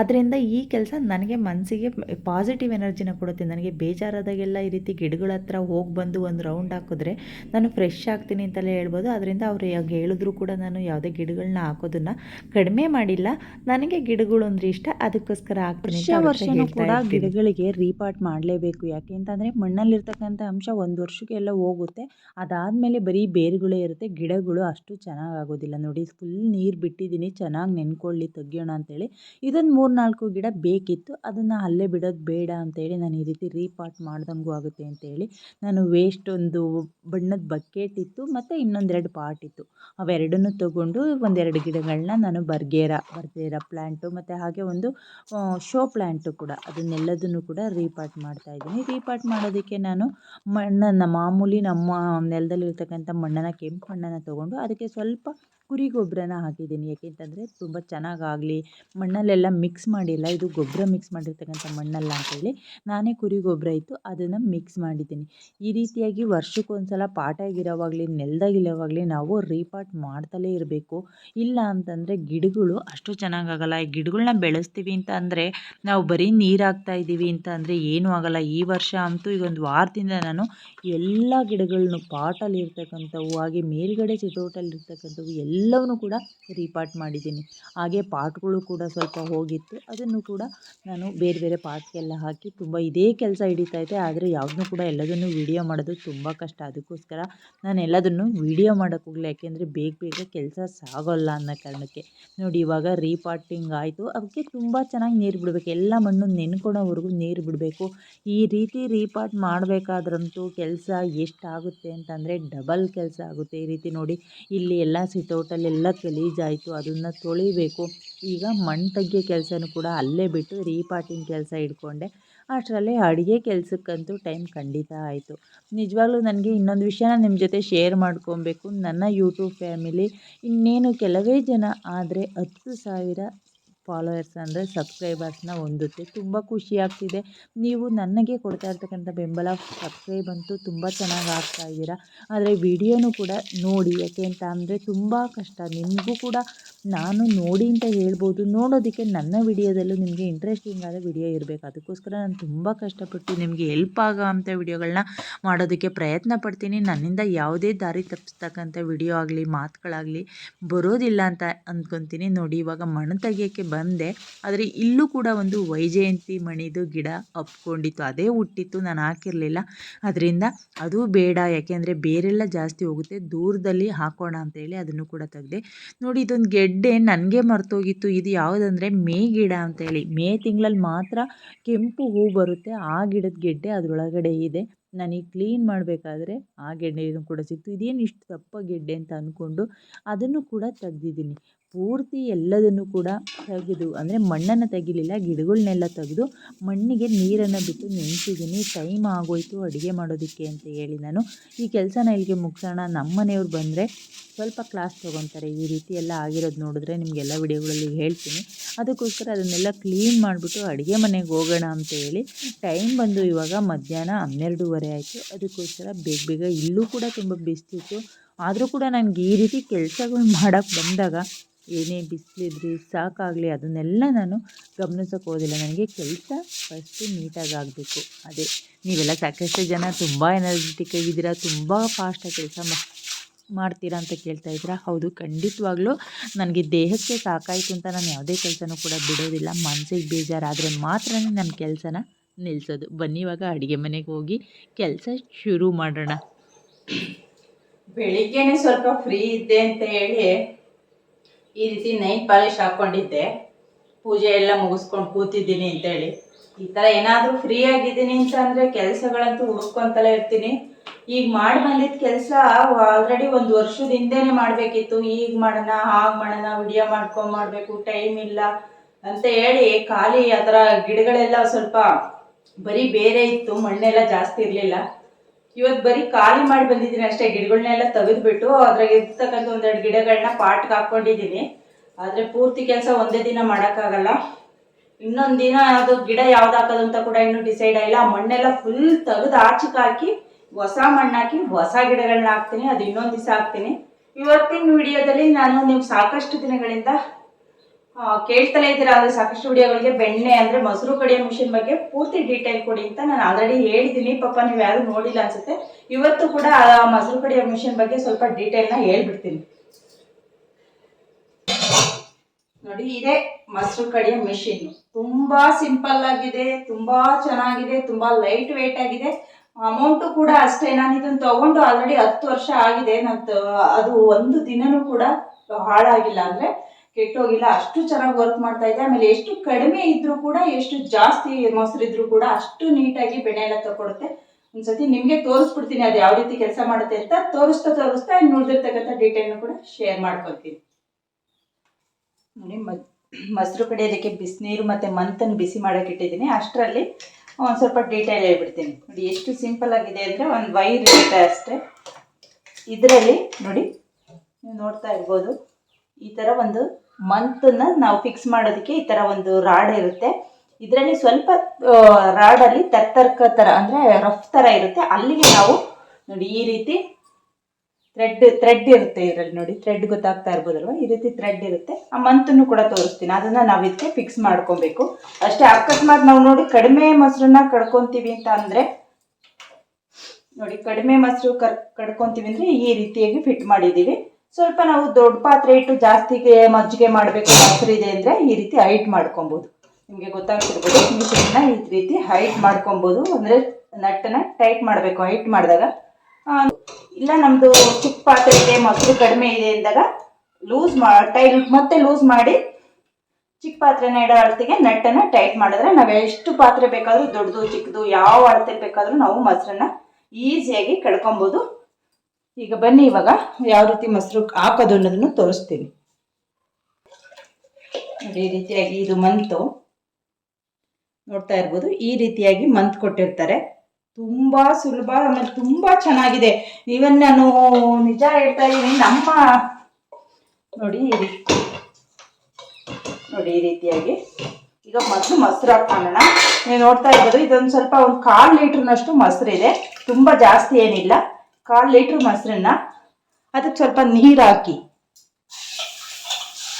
Speaker 1: ಅದರಿಂದ ಈ ಕೆಲಸ ನನಗೆ ಮನಸ್ಸಿಗೆ ಪಾಸಿಟಿವ್ ಎನರ್ಜಿನ ಕೊಡುತ್ತೆ. ನನಗೆ ಬೇಜಾರಾದಾಗೆಲ್ಲ ಈ ರೀತಿ ಗಿಡಗಳ ಹತ್ರ ಹೋಗಿ ಬಂದು ಒಂದು ರೌಂಡ್ ಹಾಕಿದ್ರೆ ನಾನು ಫ್ರೆಶ್ ಆಗ್ತೀನಿ ಅಂತಲೇ ಹೇಳ್ಬೋದು. ಅದರಿಂದ ಅವ್ರು ಹೇಳಿದ್ರು ಕೂಡ ನಾನು ಯಾವುದೇ ಗಿಡಗಳನ್ನ ಹಾಕೋದನ್ನ ಕಡಿಮೆ ಮಾಡಿಲ್ಲ. ನನಗೆ ಗಿಡಗಳು ಅಂದ್ರೆ ಇಷ್ಟ ಅದಕ್ಕೋಸ್ಕರ ಅಂತ ಅವ್ರ
Speaker 3: ಕೂಡ ಗಿಡಗಳಿಗೆ ರೀಪಾರ್ಟ್ ಮಾಡಲೇಬೇಕು. ಯಾಕೆ ಅಂತಂದರೆ ಮಣ್ಣಲ್ಲಿರ್ತಕ್ಕಂಥ ಅಂಶ ಒಂದು ವರ್ಷಕ್ಕೆಲ್ಲ ಹೋಗುತ್ತೆ. ಅದಾದ್ಮೇಲೆ ಬರೀ ಬೇರುಗಳೇ ಇರುತ್ತೆ. ಗಿಡಗಳು ಅಷ್ಟು ಚೆನ್ನಾಗಿ ಆಗೋದಿಲ್ಲ ನೋಡಿ ಫುಲ್ ನೀರು ಬಿಟ್ಟಿದ್ದೀನಿ. ಚೆನ್ನಾಗಿ ನೆನ್ಕೊಳ್ಳಿ ತೆಗಿಯೋಣ ಅಂತೇಳಿ. ಇದೊಂದು ಮೂರು ನಾಲ್ಕು ಗಿಡ ಬೇಕಿತ್ತು. ಅದನ್ನು ಅಲ್ಲೇ ಬಿಡೋದು ಬೇಡ ಅಂತೇಳಿ ನಾನು ಈ ರೀತಿ ರೀಪಾರ್ಟ್ ಮಾಡ್ದಂಗೂ ಆಗುತ್ತೆ ಅಂತೇಳಿ ನಾನು ವೇಸ್ಟ್ ಒಂದು ಬಣ್ಣದ ಬಕೆಟ್ ಇತ್ತು ಮತ್ತು ಇನ್ನೊಂದೆರಡು ಪಾಟ್ ಇತ್ತು. ಅವೆರಡನ್ನೂ ತಗೊಂಡು ಒಂದೆರಡು ಗಿಡಗಳನ್ನ ನಾನು ಬರ್ಗೇರ ಬರ್ಗೇರ ಪ್ಲ್ಯಾಂಟು ಮತ್ತು ಹಾಗೆ ಒಂದು ಶೋ ಪ್ಲ್ಯಾಂಟು ಕೂಡ ಅದನ್ನೆಲ್ಲದನ್ನು ಕೂಡ ರೀಪಾಟ್ ಮಾಡ್ತಾ ಇದ್ದೀನಿ. ರೀಪಾಟ್ ಮಾಡೋದಕ್ಕೆ ನಾನು ಮಣ್ಣನ್ನು ಮಾಮೂಲಿ ನಮ್ಮ ನೆಲದಲ್ಲಿರ್ತಕ್ಕಂಥ ಮಣ್ಣನ್ನು ಕೆಂಪು ಮಣ್ಣನ್ನು ತೊಗೊಂಡು ಅದಕ್ಕೆ ಸ್ವಲ್ಪ ಕುರಿ ಗೊಬ್ಬರನ ಹಾಕಿದ್ದೀನಿ. ಯಾಕೆಂತಂದರೆ ತುಂಬ ಚೆನ್ನಾಗಾಗಲಿ, ಮಣ್ಣಲ್ಲೆಲ್ಲ ಮಿಕ್ಸ್ ಮಾಡಿಲ್ಲ, ಇದು ಗೊಬ್ಬರ ಮಿಕ್ಸ್ ಮಾಡಿರ್ತಕ್ಕಂಥ ಮಣ್ಣಲ್ಲ ಅಂತೇಳಿ ನಾನೇ ಕುರಿ ಗೊಬ್ಬರ ಇತ್ತು ಅದನ್ನು ಮಿಕ್ಸ್ ಮಾಡಿದ್ದೀನಿ. ಈ ರೀತಿಯಾಗಿ ವರ್ಷಕ್ಕೊಂದ್ಸಲ ಪಾಟಾಗಿರೋವಾಗಲಿ ನೆಲದಾಗಿರೋವಾಗಲಿ ನಾವು ರೀಪಾಟ್ ಮಾಡ್ತಲೇ ಇರಬೇಕು. ಇಲ್ಲ ಅಂತಂದರೆ ಗಿಡಗಳು ಅಷ್ಟು ಚೆನ್ನಾಗಾಗಲ್ಲ. ಈ ಗಿಡಗಳನ್ನ ಬೆಳೆಸ್ತೀವಿ ಅಂತ ಅಂದರೆ ನಾವು ಬರೀ ನೀರು ಹಾಕ್ತಾ ಇದ್ದೀವಿ ಅಂತ ಅಂದರೆ ಏನೂ ಆಗಲ್ಲ. ಈ ವರ್ಷ ಅಂತೂ ಈಗ ಒಂದು ವಾರದಿಂದ ನಾನು ಎಲ್ಲ ಗಿಡಗಳನ್ನು ಪಾಟಲ್ಲಿ ಇರ್ತಕ್ಕಂಥವು ಹಾಗೆ ಮೇಲ್ಗಡೆ ಚಿತೋಟಲ್ಲಿ ಇರ್ತಕ್ಕಂಥವು ಎಲ್ಲವನ್ನೂ ಕೂಡ ರೀಪಾರ್ಟ್ ಮಾಡಿದ್ದೀನಿ. ಹಾಗೆ ಪಾಟ್ಗಳು ಕೂಡ ಸ್ವಲ್ಪ ಹೋಗಿತ್ತು. ಅದನ್ನು ಕೂಡ ನಾನು ಬೇರೆ ಬೇರೆ ಪಾಟ್ಗೆಲ್ಲ ಹಾಕಿ ತುಂಬ ಇದೇ ಕೆಲಸ ಹಿಡಿತಾ ಇದೆ ಆದರೆ ಯಾವುದನ್ನು ಕೂಡ ಎಲ್ಲದನ್ನು ವಿಡಿಯೋ ಮಾಡೋದು ತುಂಬ ಕಷ್ಟ. ಅದಕ್ಕೋಸ್ಕರ ನಾನು ಎಲ್ಲದನ್ನು ವಿಡಿಯೋ ಮಾಡೋಕ್ಕೆ ಯಾಕೆಂದರೆ ಬೇಗ ಬೇಗ ಕೆಲಸ ಸಾಗೋಲ್ಲ ಅನ್ನೋ ಕಾರಣಕ್ಕೆ. ನೋಡಿ, ಇವಾಗ ರೀಪಾಟಿಂಗ್ ಆಯಿತು. ಅದಕ್ಕೆ ತುಂಬ ಚೆನ್ನಾಗಿ ನೀರು ಬಿಡಬೇಕು. ಎಲ್ಲ ಮಣ್ಣು ನೆನ್ಕೊಳ್ಳೋವರೆಗೂ ನೀರು ಬಿಡಬೇಕು. ಈ ರೀತಿ ರೀಪಾಟ್ ಮಾಡಬೇಕಾದ್ರಂತೂ ಕೆಲಸ ಎಷ್ಟಾಗುತ್ತೆ ಅಂತಂದರೆ ಡಬಲ್ ಕೆಲಸ ಆಗುತ್ತೆ. ಈ ರೀತಿ ನೋಡಿ, ಇಲ್ಲಿ ಎಲ್ಲ ಸಿಟೌಟಲ್ಲೆಲ್ಲ ಗಲೀಜಾಯಿತು, ಅದನ್ನು ತೊಳಿಬೇಕು. ಈಗ ಮಣ್ಣು ತೆಗಿಯೋ ಕೆಲಸನೂ ಕೂಡ ಅಲ್ಲೇ ಬಿಟ್ಟು ರೀಪಾಟಿಂಗ್ ಕೆಲಸ ಇಟ್ಕೊಂಡೆ ಅಷ್ಟರಲ್ಲಿ ಅಡುಗೆ ಕೆಲಸಕ್ಕಂತೂ ಟೈಮ್ ಖಂಡಿತ ಆಯಿತು. ನಿಜವಾಗ್ಲೂ ನನಗೆ ಇನ್ನೊಂದು ವಿಷಯನ ನಿಮ್ಮ ಜೊತೆ ಶೇರ್ ಮಾಡ್ಕೊಬೇಕು. ನನ್ನ ಯೂಟ್ಯೂಬ್ ಫ್ಯಾಮಿಲಿ ಇನ್ನೇನು ಕೆಲವೇ ಜನ, ಆದರೆ ಹತ್ತು ಸಾವಿರ ಫಾಲೋವರ್ಸ್ ಅಂದರೆ ಸಬ್ಸ್ಕ್ರೈಬರ್ಸ್ನ ಹೊಂದುತ್ತೆ. ತುಂಬ ಖುಷಿ ಆಗ್ತಿದೆ. ನೀವು ನನಗೆ ಕೊಡ್ತಾ ಇರ್ತಕ್ಕಂಥ ಬೆಂಬಲ ಸಬ್ಸ್ಕ್ರೈಬ್ ಅಂತೂ ತುಂಬ ಚೆನ್ನಾಗಿ ಆಗ್ತಾ ಇದ್ದೀರಾ. ಆದರೆ ವಿಡಿಯೋನೂ ಕೂಡ ನೋಡಿ, ಯಾಕೆ ಅಂತ ಅಂದರೆ ತುಂಬ ಕಷ್ಟ. ನಿಮಗೂ ಕೂಡ ನಾನು ನೋಡಿ ಅಂತ ಹೇಳ್ಬೋದು. ನೋಡೋದಕ್ಕೆ ನನ್ನ ವಿಡಿಯೋದಲ್ಲೂ ನಿಮಗೆ ಇಂಟ್ರೆಸ್ಟಿಂಗ್ ಆದ ವಿಡಿಯೋ ಇರಬೇಕು. ಅದಕ್ಕೋಸ್ಕರ ನಾನು ತುಂಬ ಕಷ್ಟಪಟ್ಟು ನಿಮಗೆ ಹೆಲ್ಪ್ ಆಗೋ ಅಂಥ ವಿಡಿಯೋಗಳನ್ನ ಮಾಡೋದಕ್ಕೆ ಪ್ರಯತ್ನ ಪಡ್ತೀನಿ. ನನ್ನಿಂದ ಯಾವುದೇ ದಾರಿ ತಪ್ಪಿಸ್ತಕ್ಕಂಥ ವಿಡಿಯೋ ಆಗಲಿ, ಮಾತುಗಳಾಗಲಿ ಬರೋದಿಲ್ಲ ಅಂತ ಅಂದ್ಕೊತೀನಿ ನೋಡಿ, ಇವಾಗ ಮಣ್ಣು ತೆಗಿಯೋಕ್ಕೆ ಬಂದೆ. ಆದರೆ ಇಲ್ಲೂ ಕೂಡ ಒಂದು ವೈಜಯಂತಿ ಮಣಿದು ಗಿಡ ಅಪ್ಕೊಂಡಿತ್ತು. ಅದೇ ಹುಟ್ಟಿತ್ತು, ನಾನು ಹಾಕಿರಲಿಲ್ಲ. ಅದರಿಂದ ಅದು ಬೇಡ. ಯಾಕೆಂದರೆ ಬೇರೆಲ್ಲ ಜಾಸ್ತಿ ಹೋಗುತ್ತೆ. ದೂರದಲ್ಲಿ ಹಾಕೋಣ ಅಂತ ಹೇಳಿ ಅದನ್ನು ಕೂಡ ತೆಗೆದೆ. ನೋಡಿ, ಇದೊಂದು ಗೆಡ್ಡೆ ನನಗೆ ಮರ್ತೋಗಿತ್ತು, ಇದು ಯಾವುದಂದರೆ ಮೇ ಗಿಡ ಅಂತೇಳಿ ಮೇ ತಿಂಗಳಲ್ಲಿ ಮಾತ್ರ ಕೆಂಪು ಹೂ ಬರುತ್ತೆ, ಆ ಗಿಡದ ಗೆಡ್ಡೆ ಅದರೊಳಗಡೆ ಇದೆ. ನನಗೆ ಕ್ಲೀನ್ ಮಾಡಬೇಕಾದ್ರೆ ಆ ಗೆಡ್ಡೆಯೂ ಕೂಡ ಸಿಕ್ತು. ಇದೇನು ಇಷ್ಟು ದಪ್ಪ ಗೆಡ್ಡೆ ಅಂತ ಅಂದ್ಕೊಂಡು ಅದನ್ನು ಕೂಡ ತೆಗ್ದಿದ್ದೀನಿ. ಪೂರ್ತಿ ಎಲ್ಲದನ್ನು ಕೂಡ ತೆಗೆದು, ಅಂದರೆ ಮಣ್ಣನ್ನು ತೆಗಿಲಿಲ್ಲ ಗಿಡಗಳನ್ನೆಲ್ಲ ತೆಗೆದು ಮಣ್ಣಿಗೆ ನೀರನ್ನು ಬಿಟ್ಟು ನೆನೆಸಿದ್ದೀನಿ ಟೈಮ್ ಆಗೋಯ್ತು ಅಡುಗೆ ಮಾಡೋದಕ್ಕೆ ಅಂತ ಹೇಳಿ ನಾನು ಈ ಕೆಲಸನ ಇಲ್ಲಿಗೆ ಮುಗಿಸೋಣ. ನಮ್ಮ ಮನೆಯವ್ರು ಬಂದರೆ ಸ್ವಲ್ಪ ಕ್ಲಾಸ್ ತೊಗೊತಾರೆ. ಈ ರೀತಿ ಎಲ್ಲ ಆಗಿರೋದು ನೋಡಿದ್ರೆ ನಿಮಗೆಲ್ಲ ವಿಡಿಯೋಗಳಲ್ಲಿ ಹೇಳ್ತೀನಿ. ಅದಕ್ಕೋಸ್ಕರ ಅದನ್ನೆಲ್ಲ ಕ್ಲೀನ್ ಮಾಡಿಬಿಟ್ಟು ಅಡುಗೆ ಮನೆಗೆ ಹೋಗೋಣ ಅಂತ ಹೇಳಿ ಟೈಮ್ ಬಂದು ಇವಾಗ ಮಧ್ಯಾಹ್ನ ಹನ್ನೆರಡೂವರೆ ಆಯಿತು. ಅದಕ್ಕೋಸ್ಕರ ಬೇಗ ಬೇಗ ಇಲ್ಲೂ ಕೂಡ ತುಂಬ ಬಿಸ್ತಿತ್ತು ಆದರೂ ಕೂಡ ನನಗೆ ಈ ರೀತಿ ಕೆಲಸಗಳು ಮಾಡೋಕ್ಕೆ ಬಂದಾಗ ಏನೇ ಬಿಸಿಲಿದ್ರಿ ಸಾಕಾಗಲಿ, ಅದನ್ನೆಲ್ಲ ನಾನು ಗಮನಿಸೋಕೆ ಹೋದಿಲ್ಲ ನನಗೆ ಕೆಲಸ ಫಸ್ಟು ನೀಟಾಗಿ ಆಗಬೇಕು ಅದೇ, ನೀವೆಲ್ಲ ಸಾಕಷ್ಟು ಜನ ತುಂಬ ಎನರ್ಜೆಟಿಕ್ ಆಗಿದ್ದೀರಾ, ತುಂಬ ಫಾಸ್ಟಾಗಿ ಕೆಲಸ ಮಾಡ್ತೀರಾ ಅಂತ ಕೇಳ್ತಾ ಇದ್ದೀರಾ? ಹೌದು, ಖಂಡಿತವಾಗ್ಲೂ ನನಗೆ ದೇಹಕ್ಕೆ ಸಾಕಾಯಿತು ಅಂತ ನಾನು ಯಾವುದೇ ಕೆಲಸನೂ ಕೂಡ ಬಿಡೋದಿಲ್ಲ. ಮನಸ್ಸಿಗೆ ಬೇಜಾರಾದರೆ ಮಾತ್ರ ನನ್ನ ಕೆಲಸನ ನಿಲ್ಲಿಸೋದು ಬನ್ನಿ ಇವಾಗ ಅಡುಗೆ ಮನೆಗೆ ಹೋಗಿ ಕೆಲಸ ಶುರು ಮಾಡೋಣ.
Speaker 2: ಬೆಳಿಗ್ಗೆನೆ ಸ್ವಲ್ಪ ಫ್ರೀ ಇದ್ದೆ ಅಂತ ಹೇಳಿ ಈ ರೀತಿ ನೈಟ್ ಪಾಲಿಶ್ ಹಾಕ್ಕೊಂಡಿದ್ದೆ ಪೂಜೆ ಎಲ್ಲ ಮುಗಿಸ್ಕೊಂಡು ಕೂತಿದ್ದೀನಿ ಅಂತೇಳಿ. ಈ ಥರ ಏನಾದರೂ ಫ್ರೀ ಆಗಿದ್ದೀನಿ ಅಂತ ಅಂದರೆ ಕೆಲಸಗಳಂತೂ ಹುಡ್ಕೊಂತಲೇ ಇರ್ತೀನಿ. ಈಗ ಮಾಡಿ ಬಂದಿದ್ದ ಕೆಲಸ ಆಲ್ರೆಡಿ ಒಂದು ವರ್ಷದ ಹಿಂದೆನೆ ಮಾಡಬೇಕಿತ್ತು. ಈಗ ಮಾಡೋಣ, ಹಾಗೆ ಮಾಡೋಣ ವಿಡಿಯೋ ಮಾಡ್ಕೊಂಡು ಮಾಡಬೇಕು ಟೈಮ್ ಇಲ್ಲ ಅಂತ ಹೇಳಿ ಖಾಲಿ ಆ ಥರ ಗಿಡಗಳೆಲ್ಲ ಸ್ವಲ್ಪ ಬರೀ ಬೇರೆ ಇತ್ತು, ಮಣ್ಣೆಲ್ಲ ಜಾಸ್ತಿ ಇರಲಿಲ್ಲ. ಇವತ್ತು ಬರೀ ಖಾಲಿ ಮಾಡಿ ಬಂದಿದ್ದೀನಿ ಅಷ್ಟೇ ಗಿಡಗಳನ್ನೆಲ್ಲ ತೆಗೆದ್ಬಿಟ್ಟು ಅದ್ರಾಗ ಇರ್ತಕ್ಕಂಥ ಒಂದೆರಡು ಗಿಡಗಳನ್ನ ಪಾಟ್ಗೆ ಹಾಕ್ಕೊಂಡಿದ್ದೀನಿ. ಆದರೆ ಪೂರ್ತಿ ಕೆಲಸ ಒಂದೇ ದಿನ ಮಾಡೋಕ್ಕಾಗಲ್ಲ. ಇನ್ನೊಂದು ದಿನ ಅದು ಗಿಡ ಯಾವ್ದು ಹಾಕೋದು ಅಂತ ಕೂಡ ಇನ್ನೂ ಡಿಸೈಡ್ ಆಗಿಲ್ಲ. ಆ ಮಣ್ಣೆಲ್ಲ ಫುಲ್ ತೆಗೆದು ಆಚೆಗೆ ಹಾಕಿ, ಹೊಸ ಮಣ್ಣಾಕಿ ಹೊಸ ಗಿಡಗಳನ್ನ ಹಾಕ್ತೀನಿ, ಅದು ಇನ್ನೊಂದು ದಿವಸ ಹಾಕ್ತೀನಿ. ಇವತ್ತಿನ ವಿಡಿಯೋದಲ್ಲಿ ನಾನು ನೀವು ಸಾಕಷ್ಟು ದಿನಗಳಿಂದ ಕೇಳ್ತಲೇ ಇದ್ದೀರಾ ಅಂದ್ರೆ ಸಾಕಷ್ಟು ವಿಡಿಯೋಗಳಿಗೆ ಬೆಣ್ಣೆ ಅಂದ್ರೆ ಮೊಸರು ಕಡಿಯೋ ಮಿಷಿನ್ ಬಗ್ಗೆ ಪೂರ್ತಿ ಡೀಟೇಲ್ ಕೊಡಿ ಅಂತ ನಾನು ಆಲ್ರೆಡಿ ಹೇಳಿದ್ದೀನಿ. ಪಾಪ ನೀವು ಯಾರು ನೋಡಿಲ್ಲ ಅನ್ಸುತ್ತೆ. ಇವತ್ತು ಕೂಡ ಆ ಮೊಸರು ಕಡಿಯೋ ಮಿಷಿನ್ ಬಗ್ಗೆ ಸ್ವಲ್ಪ ಡೀಟೇಲ್ನ ಹೇಳ್ಬಿಡ್ತೀನಿ. ನೋಡಿ, ಇದೇ ಮೊಸರು ಕಡಿಯೋ ಮಿಷಿನ್ ತುಂಬಾ ಸಿಂಪಲ್ ಆಗಿದೆ, ತುಂಬಾ ಚೆನ್ನಾಗಿದೆ, ತುಂಬಾ ಲೈಟ್ ವೇಟ್ ಆಗಿದೆ. ಅಮೌಂಟು ಕೂಡ ಅಷ್ಟೇ. ನಾನು ಇದನ್ನು ತಗೊಂಡು ಆಲ್ರೆಡಿ ಹತ್ತು ವರ್ಷ ಆಗಿದೆ. ನಾನು ಅದು ಒಂದು ದಿನನೂ ಕೂಡ ಹಾಳಾಗಿಲ್ಲ ಅಂದ್ರೆ ಕೆಟ್ಟೋಗಿಲ್ಲ, ಅಷ್ಟು ಚೆನ್ನಾಗಿ ವರ್ಕ್ ಮಾಡ್ತಾ ಇದೆ. ಆಮೇಲೆ ಎಷ್ಟು ಕಡಿಮೆ ಇದ್ರೂ ಕೂಡ, ಎಷ್ಟು ಜಾಸ್ತಿ ಮೊಸರು ಇದ್ರೂ ಕೂಡ ಅಷ್ಟು ನೀಟಾಗಿ ಬೆಣೆ ಎಲ್ಲ ತಗೊಡುತ್ತೆ ಒಂದ್ಸತಿ ನಿಮಗೆ ತೋರಿಸ್ಬಿಡ್ತೀನಿ ಅದು ಯಾವ ರೀತಿ ಕೆಲಸ ಮಾಡುತ್ತೆ ಅಂತ. ತೋರಿಸ್ತಾ ತೋರಿಸ್ತಾ ಇನ್ನು ಉಳಿದಿರ್ತಕ್ಕಂಥ ಡೀಟೇಲ್ನ ಕೂಡ ಶೇರ್ ಮಾಡ್ಕೊತೀನಿ ನೋಡಿ ಮೊಸರು ಮೊಸರು ಅದಕ್ಕೆ ಬಿಸಿನೀರು ಮತ್ತು ಮಂತನ್ನು ಬಿಸಿ ಮಾಡೋಕೆ ಇಟ್ಟಿದ್ದೀನಿ. ಅಷ್ಟರಲ್ಲಿ ಒಂದು ಸ್ವಲ್ಪ ಡೀಟೇಲ್ ಹೇಳ್ಬಿಡ್ತೀನಿ. ನೋಡಿ, ಎಷ್ಟು ಸಿಂಪಲ್ ಆಗಿದೆ ಅಂದರೆ ಒಂದು ವೈರ್ ಇರುತ್ತೆ ಅಷ್ಟೇ. ಇದರಲ್ಲಿ ನೋಡಿ, ನೀವು ನೋಡ್ತಾ ಇರ್ಬೋದು, ಈ ಥರ ಒಂದು ಮಂತನ್ನು ನಾವು ಫಿಕ್ಸ್ ಮಾಡೋದಕ್ಕೆ ಈ ಥರ ಒಂದು ರಾಡ್ ಇರುತ್ತೆ. ಇದರಲ್ಲಿ ಸ್ವಲ್ಪ ರಾಡಲ್ಲಿ ತರ್ತರ್ಕ ಥರ ಅಂದರೆ ರಫ್ ಥರ ಇರುತ್ತೆ. ಅಲ್ಲಿಗೆ ನಾವು ನೋಡಿ ಈ ರೀತಿ ಥ್ರೆಡ್ ಥ್ರೆಡ್ ಇರುತ್ತೆ ಇದರಲ್ಲಿ ನೋಡಿ. ಥ್ರೆಡ್ ಗೊತ್ತಾಗ್ತಾ ಇರ್ಬೋದಲ್ವ? ಈ ರೀತಿ ಥ್ರೆಡ್ ಇರುತ್ತೆ. ಆ ಮಂತನ್ನು ಕೂಡ ತೋರಿಸ್ತೀನಿ. ಅದನ್ನ ನಾವು ಇದಕ್ಕೆ ಫಿಕ್ಸ್ ಮಾಡ್ಕೊಬೇಕು. ಅಷ್ಟೇ, ಅಕಸ್ಮಾತ್ ನಾವು ನೋಡಿ ಕಡಿಮೆ ಮೊಸರನ್ನ ಕಡ್ಕೊತೀವಿ ಅಂತ ಅಂದರೆ, ನೋಡಿ ಕಡಿಮೆ ಮೊಸರು ಕರ್, ಕಡ್ಕೊತೀವಿ ಅಂದರೆ ಈ ರೀತಿಯಾಗಿ ಫಿಟ್ ಮಾಡಿದ್ದೀವಿ. ಸ್ವಲ್ಪ ನಾವು ದೊಡ್ಡ ಪಾತ್ರೆ ಇಟ್ಟು ಜಾಸ್ತಿಗೆ ಮಜ್ಜಿಗೆ ಮಾಡಬೇಕು ಪಾತ್ರೆ ಇದೆ ಅಂದರೆ ಈ ರೀತಿ ಹೈಟ್ ಮಾಡ್ಕೊಬೋದು. ನಿಮಗೆ ಗೊತ್ತಾಗ್ತಿರ್ಬೋದು ಮಿಷಿನ್ನ ಈ ರೀತಿ ಹೈಟ್ ಮಾಡ್ಕೊಬೋದು. ಅಂದರೆ ನಟ್ಟನ್ನು ಟೈಟ್ ಮಾಡಬೇಕು, ಹೈಟ್ ಮಾಡಿದಾಗ. ಇಲ್ಲ ನಮ್ಮದು ಚಿಕ್ಕ ಪಾತ್ರೆ ಇದೆ, ಮೊಸರು ಕಡಿಮೆ ಇದೆ ಅಂದಾಗ ಲೂಸ್ ಮಾ ಟೈ ಮತ್ತೆ ಲೂಸ್ ಮಾಡಿ ಚಿಕ್ಕ ಪಾತ್ರೆನ ಇಡೋ ಅಳತೆಗೆ ನಟ್ಟನ್ನು ಟೈಟ್ ಮಾಡಿದ್ರೆ ನಾವು ಎಷ್ಟು ಪಾತ್ರೆ ಬೇಕಾದರೂ ದೊಡ್ಡದು ಚಿಕ್ಕದು ಯಾವ ಅಳತೆ ಬೇಕಾದರೂ ನಾವು ಮೊಸರನ್ನ ಈಸಿಯಾಗಿ ಕಡ್ಕೊಬೋದು ಈಗ ಬನ್ನಿ, ಇವಾಗ ಯಾವ ರೀತಿ ಮೊಸರು ಹಾಕೋದು ಅನ್ನೋದನ್ನು ತೋರಿಸ್ತೀನಿ. ಈ ರೀತಿಯಾಗಿ ಇದು ಮಂತು. ನೋಡ್ತಾ ಇರ್ಬೋದು, ಈ ರೀತಿಯಾಗಿ ಮಂತ್ ಕೊಟ್ಟಿರ್ತಾರೆ. ತುಂಬ ಸುಲಭ, ಆಮೇಲೆ ತುಂಬ ಚೆನ್ನಾಗಿದೆ. ಇವನ್ ನಾನು ನಿಜ ಹೇಳ್ತಾ ಇದ್ದೀನಿ, ನಮ್ಮ ನೋಡಿ ರೀತಿ. ನೋಡಿ, ಈ ರೀತಿಯಾಗಿ. ಈಗ ಮೊದಲು ಮೊಸರು ಹಾಕೋಣ ನೀವು ನೋಡ್ತಾ ಇರ್ಬೋದು, ಇದೊಂದು ಸ್ವಲ್ಪ ಒಂದು ಕಾಲು ಲೀಟ್ರ್ನಷ್ಟು ಮೊಸರಿದೆ. ತುಂಬ ಜಾಸ್ತಿ ಏನಿಲ್ಲ. ಕಾಲು ಲೀಟ್ರ್ ಮೊಸರನ್ನ ಅದಕ್ಕೆ ಸ್ವಲ್ಪ ನೀರು ಹಾಕಿ.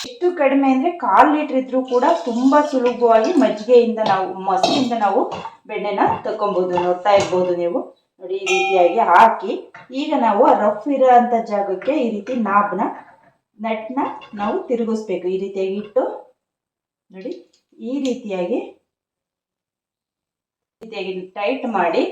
Speaker 2: ಎಷ್ಟು ಕಡಿಮೆ ಅಂದರೆ ಕಾಲು ಲೀಟ್ರ್ ಇದ್ರೂ ಕೂಡ ತುಂಬ ಸುಲಭವಾಗಿ ಮಜ್ಜಿಗೆಯಿಂದ ನಾವು, ಮೊಸರಿಂದ ನಾವು ಬೆಣ್ಣೆನ ತಗೊಬೋದು ನೋಡ್ತಾ ಇರ್ಬೋದು ನೀವು. ನೋಡಿ, ಈ ರೀತಿಯಾಗಿ ಹಾಕಿ. ಈಗ ನಾವು ರಫ್ ಇರೋ ಅಂಥ ಜಾಗಕ್ಕೆ ಈ ರೀತಿ ನಾಬ್ನ, ನಟ್ನ ನಾವು ತಿರುಗಿಸ್ಬೇಕು. ಈ ರೀತಿಯಾಗಿ ಇಟ್ಟು, ನೋಡಿ, ಈ ರೀತಿಯಾಗಿ ರೀತಿಯಾಗಿ ಟೈಟ್ ಮಾಡಿ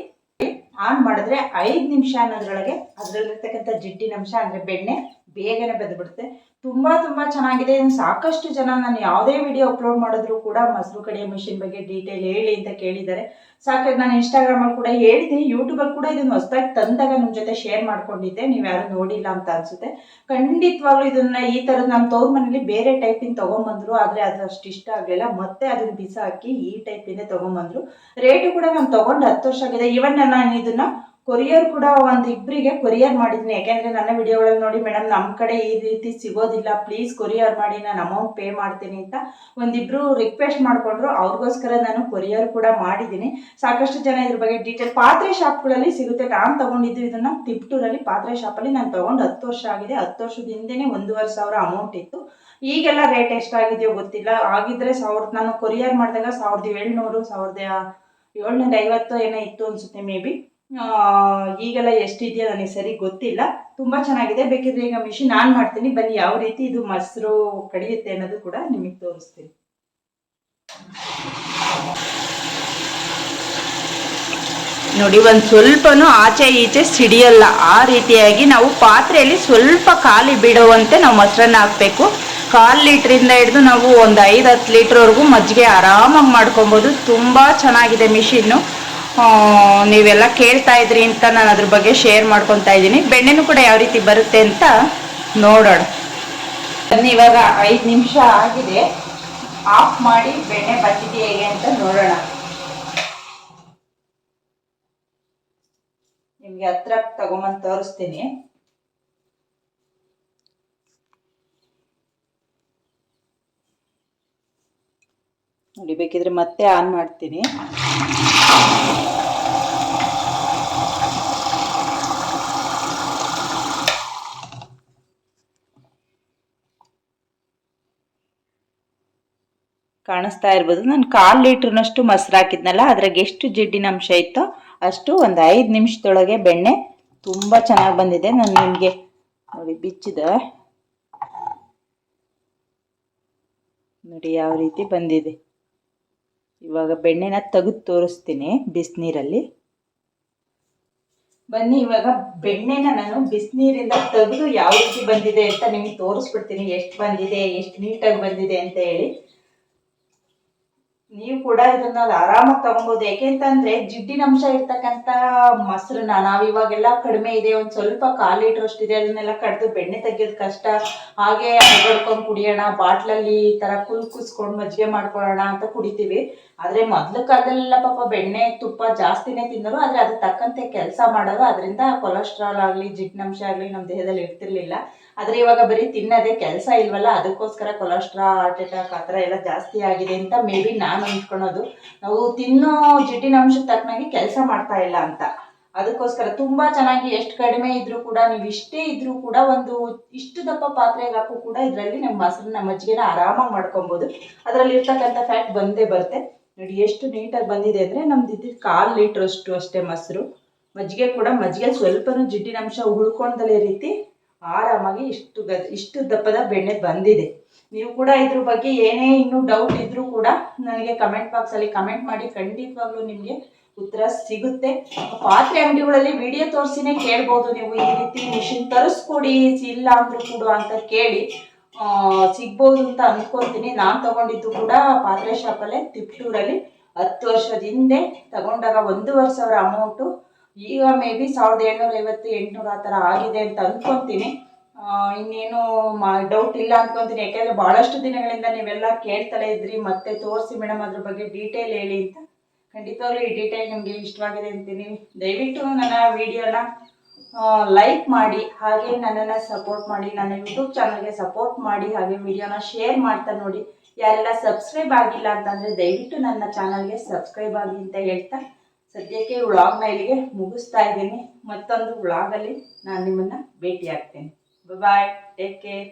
Speaker 2: ಆನ್ ಮಾಡಿದ್ರೆ ಐದು ನಿಮಿಷ ಅನ್ನೋದ್ರೊಳಗೆ ಅದರಲ್ಲಿರ್ತಕ್ಕಂಥ ಜಿಡ್ಡಿನಂಶ ಅಂದರೆ ಬೆಣ್ಣೆ ಬೇಗನೆ ಬೆಂದ್ಬಿಡುತ್ತೆ. ತುಂಬ ತುಂಬ ಚೆನ್ನಾಗಿದೆ. ಸಾಕಷ್ಟು ಜನ ನಾನು ಯಾವುದೇ ವಿಡಿಯೋ ಅಪ್ಲೋಡ್ ಮಾಡಿದ್ರು ಕೂಡ ಮೊಸರು ಕಡಿಯ ಮಿಷಿನ್ ಬಗ್ಗೆ ಡೀಟೇಲ್ ಹೇಳಿ ಅಂತ ಕೇಳಿದ್ದಾರೆ. ಸಾಕಾಗಿ ನಾನು ಇನ್ಸ್ಟಾಗ್ರಾಮಲ್ಲಿ ಕೂಡ ಹೇಳಿದ್ದೀನಿ ಯೂಟ್ಯೂಬಲ್ಲಿ ಕೂಡ ಇದನ್ನು ಹೊಸದಾಗಿ ತಂದಾಗ ನಿಮ್ಮ ಜೊತೆ ಶೇರ್ ಮಾಡ್ಕೊಂಡಿದ್ದೆ. ನೀವು ಯಾರು ನೋಡಿಲ್ಲ ಅಂತ ಅನ್ಸುತ್ತೆ. ಖಂಡಿತವಾಗ್ಲೂ ಇದನ್ನ ಈ ಥರದ ನಮ್ಮ ತವ್ರ ಮನೇಲಿ ಬೇರೆ ಟೈಪಿಂದ ತೊಗೊಂಬಂದ್ರು. ಆದ್ರೆ ಅದು ಅಷ್ಟು ಇಷ್ಟ ಆಗಲಿಲ್ಲ. ಮತ್ತೆ ಅದನ್ನ ಬಿಸಾಕಿ ಈ ಟೈಪಿಂದ ತಗೊಂಡ್ಬಂದ್ರು ರೇಟು ಕೂಡ ನಾನು ತೊಗೊಂಡು ಹತ್ತು ವರ್ಷ ಆಗಿದೆ. ಇವನ್ ನಾನು ಇದನ್ನ ಕೊರಿಯರ್ ಕೂಡ ಒಂದು ಇಬ್ಬರಿಗೆ ಕೊರಿಯರ್ ಮಾಡಿದ್ದೀನಿ ಯಾಕೆಂದರೆ ನನ್ನ ವಿಡಿಯೋಗಳಲ್ಲಿ ನೋಡಿ, ಮೇಡಮ್ ನಮ್ಮ ಕಡೆ ಈ ರೀತಿ ಸಿಗೋದಿಲ್ಲ. ಪ್ಲೀಸ್ ಕೊರಿಯರ್ ಮಾಡಿ, ನಾನು ಅಮೌಂಟ್ ಪೇ ಮಾಡ್ತೀನಿ ಅಂತ ಒಂದಿಬ್ಬರು ರಿಕ್ವೆಸ್ಟ್ ಮಾಡಿಕೊಂಡ್ರು. ಅವ್ರಿಗೋಸ್ಕರ ನಾನು ಕೊರಿಯರ್ ಕೂಡ ಮಾಡಿದ್ದೀನಿ. ಸಾಕಷ್ಟು ಜನ ಇದ್ರ ಬಗ್ಗೆ ಡೀಟೇಲ್ ಪಾತ್ರೆ ಶಾಪ್ಗಳಲ್ಲಿ ಸಿಗುತ್ತೆ. ನಾನು ತಗೊಂಡಿದ್ದು ಇದನ್ನ ತಿಪ್ಟೂರಲ್ಲಿ ಪಾತ್ರೆ ಶಾಪಲ್ಲಿ ನಾನು ತಗೊಂಡು ಹತ್ತು ವರ್ಷ ಆಗಿದೆ. ಹತ್ತು ವರ್ಷದ ಹಿಂದೆನೇ ಒಂದೂವರೆ ಸಾವಿರ ಅಮೌಂಟ್ ಇತ್ತು. ಈಗೆಲ್ಲ ರೇಟ್ ಎಷ್ಟಾಗಿದೆಯೋ ಗೊತ್ತಿಲ್ಲ. ಆಗಿದ್ರೆ ಸಾವಿರದ, ನಾನು ಕೊರಿಯರ್ ಮಾಡಿದಾಗ ಸಾವಿರದ ಏಳ್ನೂರು, ಸಾವಿರದ ಏಳ್ನೂರ ಐವತ್ತು ಏನೋ ಇತ್ತು ಅನ್ಸುತ್ತೆ ಮೇ ಬಿ. ಈಗೆಲ್ಲ ಎಷ್ಟಿದೆಯೋ ನನಗೆ ಸರಿ ಗೊತ್ತಿಲ್ಲ. ತುಂಬ ಚೆನ್ನಾಗಿದೆ. ಬೇಕಿದ್ರೆ ಈಗ ಮಿಷಿನ್ ಆನ್ ಮಾಡ್ತೀನಿ. ಬನ್ನಿ, ಯಾವ ರೀತಿ ಇದು ಮೊಸರು ಕಡಿಯುತ್ತೆ ಅನ್ನೋದು ಕೂಡ ನಿಮಗೆ ತೋರಿಸ್ತೀನಿ.
Speaker 3: ನೋಡಿ, ಒಂದು ಸ್ವಲ್ಪನೂ ಆಚೆ ಈಚೆ ಸಿಡಿಯಲ್ಲ. ಆ ರೀತಿಯಾಗಿ ನಾವು ಪಾತ್ರೆಯಲ್ಲಿ ಸ್ವಲ್ಪ ಖಾಲಿ ಬಿಡುವಂತೆ ನಾವು ಮೊಸರನ್ನ ಹಾಕಬೇಕು. ಕಾಲು ಲೀಟ್ರಿಂದ ಹಿಡಿದು ನಾವು ಒಂದು ಐದು ಹತ್ತು ಲೀಟ್ರ್ವರೆಗೂ ಮಜ್ಜಿಗೆ ಆರಾಮಾಗಿ ಮಾಡ್ಕೊಬೋದು. ತುಂಬ ಚೆನ್ನಾಗಿದೆ ಮಿಷಿನ್ನು ನೀವೆಲ್ಲ ಕೇಳ್ತಾ ಇದ್ರಿ ಅಂತ ನಾನು ಅದ್ರ ಬಗ್ಗೆ ಶೇರ್ ಮಾಡ್ಕೊತಾ ಇದ್ದೀನಿ. ಬೆಣ್ಣೆನೂ ಕೂಡ ಯಾವ ರೀತಿ ಬರುತ್ತೆ ಅಂತ ನೋಡೋಣ.
Speaker 2: ಇವಾಗ ಐದು ನಿಮಿಷ ಆಗಿದೆ. ಆಫ್ ಮಾಡಿ ಬೆಣ್ಣೆ ಬಂದಿದೆ ಹೇಗೆ ಅಂತ ನೋಡೋಣ. ನಿಮ್ಗೆ ಹತ್ರ ತಗೊಂಬಂದು ತೋರಿಸ್ತೀನಿ. ನೋಡಿ, ಬೇಕಿದ್ರೆ ಮತ್ತೆ ಆನ್ ಮಾಡ್ತೀನಿ.
Speaker 3: ಕಾಣಿಸ್ತಾ ಇರ್ಬೋದು. ನಾನು ಕಾಲು ಲೀಟ್ರ್ನಷ್ಟು ಮೊಸರು ಹಾಕಿದ್ನಲ್ಲ, ಅದ್ರಾಗ ಎಷ್ಟು ಜಿಡ್ಡಿನ ಅಂಶ ಇತ್ತೋ ಅಷ್ಟು ಒಂದು ಐದು ನಿಮಿಷದೊಳಗೆ ಬೆಣ್ಣೆ ತುಂಬ ಚೆನ್ನಾಗಿ ಬಂದಿದೆ. ನಾನು ನಿಮಗೆ ನೋಡಿ ಬಿಚ್ಚಿದೆ ನೋಡಿ ಯಾವ ರೀತಿ ಬಂದಿದೆ. ಇವಾಗ ಬೆಣ್ಣೆನ ತೆಗೆದು ತೋರಿಸ್ತೀನಿ ಬಿಸಿನೀರಲ್ಲಿ.
Speaker 2: ಬನ್ನಿ, ಇವಾಗ ಬೆಣ್ಣೆನ ನಾನು ಬಿಸಿನೀರಿಂದ ತೆಗೆದು ಯಾವ ರೀತಿ ಬಂದಿದೆ ಅಂತ ನಿಮಗೆ ತೋರಿಸ್ಬಿಡ್ತೀನಿ. ಎಷ್ಟು ಬಂದಿದೆ, ಎಷ್ಟು ನೀಟಾಗಿ ಬಂದಿದೆ ಅಂತ ಹೇಳಿ. ನೀವು ಕೂಡ ಇದನ್ನ ಆರಾಮಾಗಿ ತಗೊಬೋದು. ಯಾಕೆಂತಂದ್ರೆ ಜಿಡ್ಡಿನ ಅಂಶ ಇರ್ತಕ್ಕಂಥ ಮೊಸರನ್ನ ನಾವ್ ಇವಾಗೆಲ್ಲ ಕಡಿಮೆ ಇದೆ. ಒಂದ್ ಸ್ವಲ್ಪ ಕಾಲು ಲೀಟರ್ ಇದೆ. ಅದನ್ನೆಲ್ಲ ಕಡ್ದು ಬೆಣ್ಣೆ ತೆಗಿಯೋದು ಕಷ್ಟ. ಹಾಗೆ ಹೊಗಡ್ಕೊಂಡು ಕುಡಿಯೋಣ. ಬಾಟ್ಲಲ್ಲಿ ಈ ತರ ಕುಲ್ಕುಸ್ಕೊಂಡು ಮಜ್ಜಿಗೆ ಮಾಡ್ಕೊಳ್ಳೋಣ ಅಂತ ಕುಡಿತೀವಿ. ಆದ್ರೆ ಮೊದ್ಲ ಕಾಲದಲ್ಲೆಲ್ಲ ಪಾಪ ಬೆಣ್ಣೆ, ತುಪ್ಪ ಜಾಸ್ತಿನೇ ತಿನ್ನೋರು ಆದ್ರೆ ಅದ್ ತಕ್ಕಂತೆ ಕೆಲಸ ಮಾಡೋರು ಅದರಿಂದ ಕೊಲೆಸ್ಟ್ರಾಲ್ ಆಗಲಿ ಜಿಡ್ಡಿನಂಶ ಆಗಲಿ ನಮ್ಮ ದೇಹದಲ್ಲಿ ಇರ್ತಿರ್ಲಿಲ್ಲ. ಆದ್ರೆ ಇವಾಗ ಬರೀ ತಿನ್ನೋದೇ ಕೆಲಸ ಇಲ್ವಲ್ಲ, ಅದಕ್ಕೋಸ್ಕರ ಕೊಲೆಸ್ಟ್ರಾಲ್ ಹಾರ್ಟ್ ಅಟ್ಯಾಕ್ ಆ ಥರ ಎಲ್ಲ ಜಾಸ್ತಿ ಆಗಿದೆ ಅಂತ ಮೇ ಬಿ ನಾನು ಅಂದ್ಕೊಳೋದು. ನಾವು ತಿನ್ನೋ ಜಿಡ್ಡಿನ ಅಂಶಕ್ಕೆ ತಕ್ಕನಾಗಿ ಕೆಲಸ ಮಾಡ್ತಾ ಇಲ್ಲ ಅಂತ. ಅದಕ್ಕೋಸ್ಕರ ತುಂಬಾ ಚೆನ್ನಾಗಿ ಎಷ್ಟು ಕಡಿಮೆ ಇದ್ರೂ ಕೂಡ, ನೀವು ಇಷ್ಟೇ ಇದ್ರೂ ಕೂಡ ಒಂದು ಇಷ್ಟು ದಪ್ಪ ಪಾತ್ರೆಗೆ ಹಾಕು ಕೂಡ ಇದರಲ್ಲಿ ನಮ್ಮ ಮೊಸರನ್ನ, ಮಜ್ಜಿಗೆನ ಆರಾಮಾಗಿ ಮಾಡ್ಕೊಬೋದು. ಅದರಲ್ಲಿ ಇರ್ತಕ್ಕಂಥ ಫ್ಯಾಟ್ ಬಂದೇ ಬರುತ್ತೆ. ನೋಡಿ, ಎಷ್ಟು ನೀಟಾಗಿ ಬಂದಿದೆ ಅಂದರೆ ನಮ್ದು ಇದು ಕಾಲು ಲೀಟ್ರ್ ಅಷ್ಟು ಅಷ್ಟೇ ಮೊಸರು. ಮಜ್ಜಿಗೆ ಕೂಡ ಮಜ್ಜಿಗೆ ಸ್ವಲ್ಪನೂ ಜಿಡ್ಡಿನ ಅಂಶ ಉಳ್ಕೊಂಡಲೇ ರೀತಿ ಆರಾಮಾಗಿ ಇಷ್ಟು ಗದ ಇಷ್ಟು ದಪ್ಪದ ಬೆಣ್ಣೆ ಬಂದಿದೆ. ನೀವು ಕೂಡ ಇದ್ರ ಬಗ್ಗೆ ಏನೇ ಇನ್ನೂ ಡೌಟ್ ಇದ್ರೂ ಕೂಡ ನನಗೆ ಕಮೆಂಟ್ ಬಾಕ್ಸಲ್ಲಿ ಕಮೆಂಟ್ ಮಾಡಿ, ಖಂಡಿತವಾಗ್ಲೂ ನಿಮಗೆ ಉತ್ತರ ಸಿಗುತ್ತೆ. ಪಾತ್ರೆ ಅಂಗಡಿಗಳಲ್ಲಿ ವಿಡಿಯೋ ತೋರಿಸಿನೇ ಕೇಳ್ಬೋದು ನೀವು. ಈ ರೀತಿ ಮಿಷಿನ್ ತರಿಸ್ಕೊಡಿ, ಇಲ್ಲ ಅಂದ್ರೂ ಕೂಡ ಅಂತ ಕೇಳಿ ಸಿಗ್ಬೋದು ಅಂತ ಅನ್ಕೊಂತೀನಿ ನಾನು ತಗೊಂಡಿದ್ದು ಕೂಡ ಪಾತ್ರೆ ಶಾಪಲ್ಲೇ ತಿಪ್ಟೂರಲ್ಲಿ ಹತ್ತು ವರ್ಷದ ಹಿಂದೆ. ತಗೊಂಡಾಗ ಒಂದೂವರೆ ಸಾವಿರ ಅಮೌಂಟು ಈಗ ಮೇ ಬಿ ಸಾವಿರದ ಏಳ್ನೂರ ಐವತ್ತು ಎಂಟುನೂರು ಆ ಥರ ಆಗಿದೆ ಅಂತ ಅನ್ಕೊಂತೀನಿ. ಆ, ಇನ್ನೇನು ಮಾ ಡೌಟ್ ಇಲ್ಲ ಅನ್ಕೊಂತೀನಿ. ಯಾಕೆಂದರೆ ಭಾಳಷ್ಟು ದಿನಗಳಿಂದ ನೀವೆಲ್ಲ ಕೇಳ್ತಲೇ ಇದ್ರಿ. ಮತ್ತೆ ತೋರಿಸಿ ಮೇಡಮ್ ಅದ್ರ ಬಗ್ಗೆ ಡೀಟೇಲ್ ಹೇಳಿ ಅಂತ. ಖಂಡಿತವಾಗ್ಲೂ ಈ ಡೀಟೇಲ್ ನಿಮಗೆ ಇಷ್ಟವಾಗಿದೆ ಅಂತೀನಿ. ದಯವಿಟ್ಟು ನನ್ನ ವಿಡಿಯೋನ ಲೈಕ್ ಮಾಡಿ ಹಾಗೆ ನನ್ನನ್ನು ಸಪೋರ್ಟ್ ಮಾಡಿ ನನ್ನ ಯೂಟ್ಯೂಬ್ ಚಾನಲ್ಗೆ ಸಪೋರ್ಟ್ ಮಾಡಿ ಹಾಗೆ ವಿಡಿಯೋನ ಶೇರ್ ಮಾಡ್ತಾ ನೋಡಿ. ಯಾರೆಲ್ಲ ಸಬ್ಸ್ಕ್ರೈಬ್ ಆಗಿಲ್ಲ ಅಂತಂದರೆ ದಯವಿಟ್ಟು ನನ್ನ ಚಾನಲ್ಗೆ ಸಬ್ಸ್ಕ್ರೈಬ್ ಆಗಿ ಅಂತ ಹೇಳ್ತಾ ಸದ್ಯಕ್ಕೆ ವ್ಲಾಗ್ನ ಇಲ್ಲಿಗೆ ಮುಗಿಸ್ತಾ ಇದ್ದೀನಿ. ಮತ್ತೊಂದು ವ್ಲಾಗಲ್ಲಿ ನಾನು ನಿಮ್ಮನ್ನು ಭೇಟಿ ಆಗ್ತೇನೆ ಬಾಯ್ ಟೇಕ್ ಕೇರ್